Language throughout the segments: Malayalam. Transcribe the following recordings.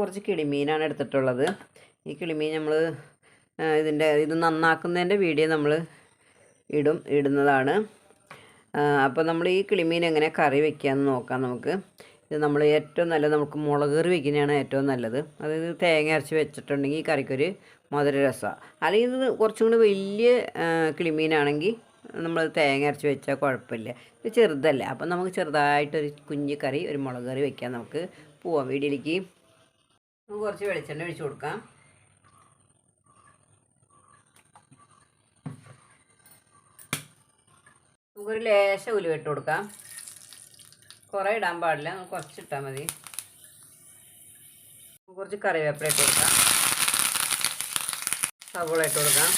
കുറച്ച് കിളിമീനാണ് എടുത്തിട്ടുള്ളത്. ഈ കിളിമീൻ നമ്മൾ ഇതിന്റെ ഇത് നന്നാക്കുന്നതിന്റെ വീഡിയോ നമ്മൾ ഇടും ഇടുന്നതാണ്. അപ്പോൾ നമ്മൾ ഈ കിളിമീൻ എങ്ങനെ കറി വെക്കാമെന്ന് നോക്കാം നമുക്ക്. ഇത് നമ്മൾ ഏറ്റവും നല്ലത് നമുക്ക് മുളക് കറി വെക്കുന്നതാണ് ഏറ്റവും നല്ലത്. അതായത് തേങ്ങ അരച്ച് വെച്ചിട്ടുണ്ടെങ്കിൽ കറിക്കൊരു മധുര രസമാണ് അല്ലെങ്കിൽ ഇത് കുറച്ചും കൂടി വലിയ കിളിമീനാണെങ്കിൽ നമ്മൾ തേങ്ങ അരച്ച് വെച്ചാൽ കുഴപ്പമില്ല. ഇത് ചെറുതല്ലേ. അപ്പം നമുക്ക് ചെറുതായിട്ടൊരു കുഞ്ഞിക്കറി കറി ഒരു മുളക് കറി വെക്കാം നമുക്ക്. പോവാം വീട്ടിലേക്ക് നമുക്ക് കുറച്ച് വെളിച്ചെണ്ണ ഒഴിച്ചു കൊടുക്കാം. നമുക്കൊരു ലേശ ഉലുവ ഇട്ട് കൊടുക്കാം. കുറേ ഇടാൻ പാടില്ല. നമുക്ക് കുറച്ച് ഇട്ടാൽ മതി. കുറച്ച് കറിവേപ്പില ഇട്ട് കൊടുക്കാം. സവോള ഇട്ട് കൊടുക്കാം.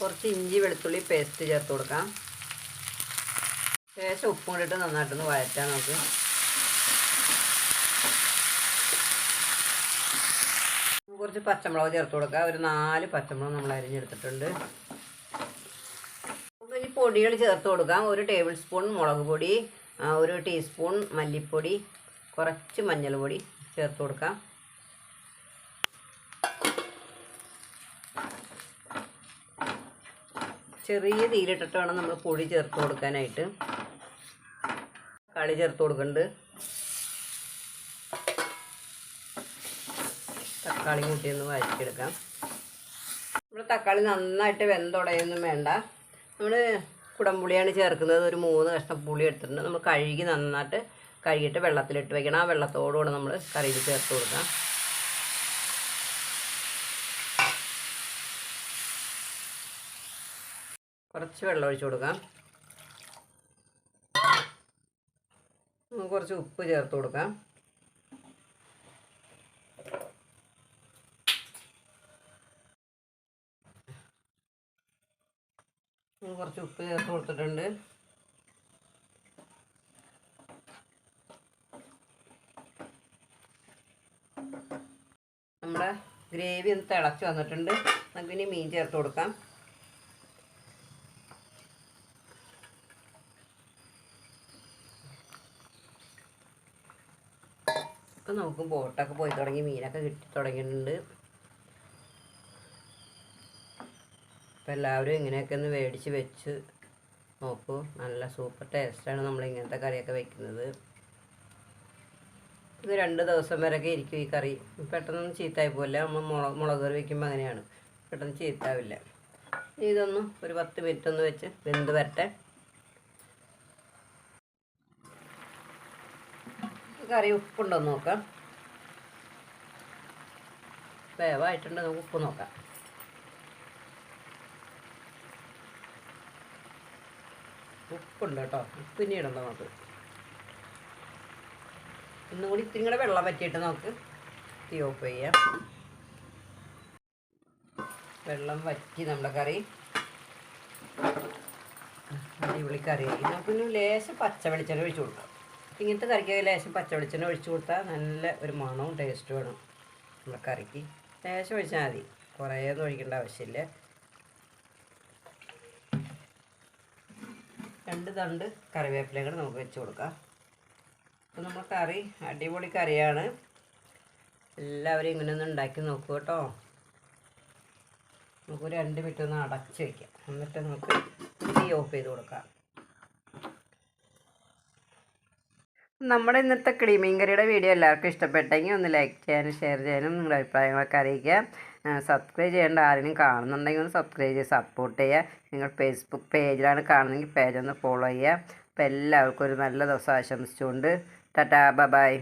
കുറച്ച് ഇഞ്ചി വെളുത്തുള്ളി പേസ്റ്റ് ചേർത്ത് കൊടുക്കാം. ശേഷം ഉപ്പും കൂടി ഇട്ട് നന്നായിട്ടൊന്ന് വഴറ്റാൻ നമുക്ക് കുറച്ച് പച്ചമുളക് ചേർത്ത് കൊടുക്കാം. ഒരു നാല് പച്ചമുളക് നമ്മൾ അരിഞ്ഞെടുത്തിട്ടുണ്ട്. ഈ പൊടികൾ ചേർത്ത് കൊടുക്കാം. ഒരു ടേബിൾ സ്പൂൺ മുളക് പൊടി ഒരു ടീസ്പൂൺ മല്ലിപ്പൊടി കുറച്ച് മഞ്ഞൾപ്പൊടി ചേർത്ത് കൊടുക്കാം. ചെറിയ തീയിലിട്ടിട്ട് വേണം നമ്മൾ പൊടി ചേർത്ത് കൊടുക്കാനായിട്ട്. കളി ചേർത്ത് കൊടുക്കുന്നുണ്ട് തക്കാളി കൂട്ടിയൊന്ന് വഴറ്റിയെടുക്കാം നമ്മൾ തക്കാളി നന്നായിട്ട് വെന്തുടയൊന്നും വേണ്ട. നമ്മൾ കുടംപുളിയാണ് ചേർക്കുന്നത്. ഒരു മൂന്ന് കഷ്ണം പുളി എടുത്തിട്ടുണ്ട്. നമ്മൾ കഴുകി നന്നായിട്ട് കഴുകിയിട്ട് വെള്ളത്തിലിട്ട് വയ്ക്കണം ആ വെള്ളത്തോടുകൂടെ നമ്മൾ കറിയിൽ ചേർത്ത് കൊടുക്കാം. കുറച്ച് വെള്ളം ഒഴിച്ച് കൊടുക്കാം. കുറച്ച് ഉപ്പ് ചേർത്ത് കൊടുക്കാം. കുറച്ച് ഉപ്പ് ചേർത്ത് കൊടുത്തിട്ടുണ്ട്. നമ്മുടെ ഗ്രേവി ഒന്ന് തിളച്ച് വന്നിട്ടുണ്ട്. നമുക്കിനി മീൻ ചേർത്ത് കൊടുക്കാം. ഇപ്പം നമുക്ക് ബോട്ടൊക്കെ പോയി തുടങ്ങി മീനൊക്കെ കിട്ടി തുടങ്ങിയിട്ടുണ്ട്. ഇപ്പം എല്ലാവരും ഇങ്ങനെയൊക്കെ ഒന്ന് മേടിച്ച് വെച്ച് നോക്കൂ. നല്ല സൂപ്പർ ടേസ്റ്റാണ് നമ്മൾ ഇങ്ങനത്തെ കറിയൊക്കെ വെക്കുന്നത്. ഇത് രണ്ട് ദിവസം വരെയൊക്കെ ഇരിക്കും ഈ കറി. പെട്ടെന്ന് ചീത്തായി പോകില്ല നമ്മൾ മുളക് മുളക് കറി വെക്കുമ്പോൾ അങ്ങനെയാണ്. പെട്ടെന്ന് ചീത്താവില്ല. ഇതൊന്ന് ഒരു പത്ത് മിനിറ്റ് ഒന്ന് വെച്ച് വെന്ത് വരട്ടെ. കറി ഉപ്പുണ്ടോ നോക്കാം. വേവായിട്ടുണ്ട് നമുക്ക് ഉപ്പ് നോക്കാം. ഉപ്പുണ്ട് കേട്ടോ ഉപ്പിനി ഇടണ്ട നമുക്ക്. ഒന്നും കൂടി ഇത്തിരി കൂടെ വെള്ളം പറ്റിയിട്ട് നമുക്ക് തീ ഓഫ് ചെയ്യാം. വെള്ളം വറ്റി നമ്മുടെ കറി. അടിപൊളി കറിയായി നമുക്കൊന്ന് ലേശം പച്ച വെളിച്ചെണ്ണ ഒഴിച്ചു കൊടുക്കാം. ഇങ്ങനത്തെ കറിക്ക് ലേശം പച്ച വെളിച്ചെണ്ണ ഒഴിച്ച് കൊടുത്താൽ നല്ല ഒരു മണവും ടേസ്റ്റും വേണം. നമ്മുടെ കറിക്ക്. ലേശം ഒഴിച്ചാൽ മതി. കുറേ ഒന്നും ഒഴിക്കേണ്ട ആവശ്യമില്ല. രണ്ട് തണ്ട് കറിവേപ്പിലകൾ നമുക്ക് വെച്ച് കൊടുക്കാം. അപ്പോൾ നമ്മൾ കറി അടിപൊളി കറിയാണ്. എല്ലാവരും ഇങ്ങനെ ഒന്ന് ഉണ്ടാക്കി നോക്കൂ കേട്ടോ. നമുക്ക് രണ്ട് മിനിറ്റ് ഒന്ന് അടച്ച് വയ്ക്കാം എന്നിട്ട് നമുക്ക് തീ ഓഫ് ചെയ്ത് കൊടുക്കാം. നമ്മുടെ ഇന്നത്തെ ക്രീമീൻ കറിയുടെ വീഡിയോ എല്ലാവർക്കും ഇഷ്ടപ്പെട്ടെങ്കിൽ ഒന്ന് ലൈക്ക് ചെയ്യാനും ഷെയർ ചെയ്യാനും നിങ്ങളുടെ അഭിപ്രായങ്ങളൊക്കെ അറിയിക്കുക. സബ്സ്ക്രൈബ് ചെയ്യേണ്ട ആരെങ്കിലും കാണുന്നുണ്ടെങ്കിൽ ഒന്ന് സബ്സ്ക്രൈബ് ചെയ്ത് സപ്പോർട്ട് ചെയ്യുക. നിങ്ങൾ ഫേസ്ബുക്ക് പേജിലാണ് കാണുന്നതെങ്കിൽ പേജ് ഒന്ന് ഫോളോ ചെയ്യുക. അപ്പോൾ എല്ലാവർക്കും ഒരു നല്ല ദിവസം ആശംസിച്ചുകൊണ്ട്. Tata bye.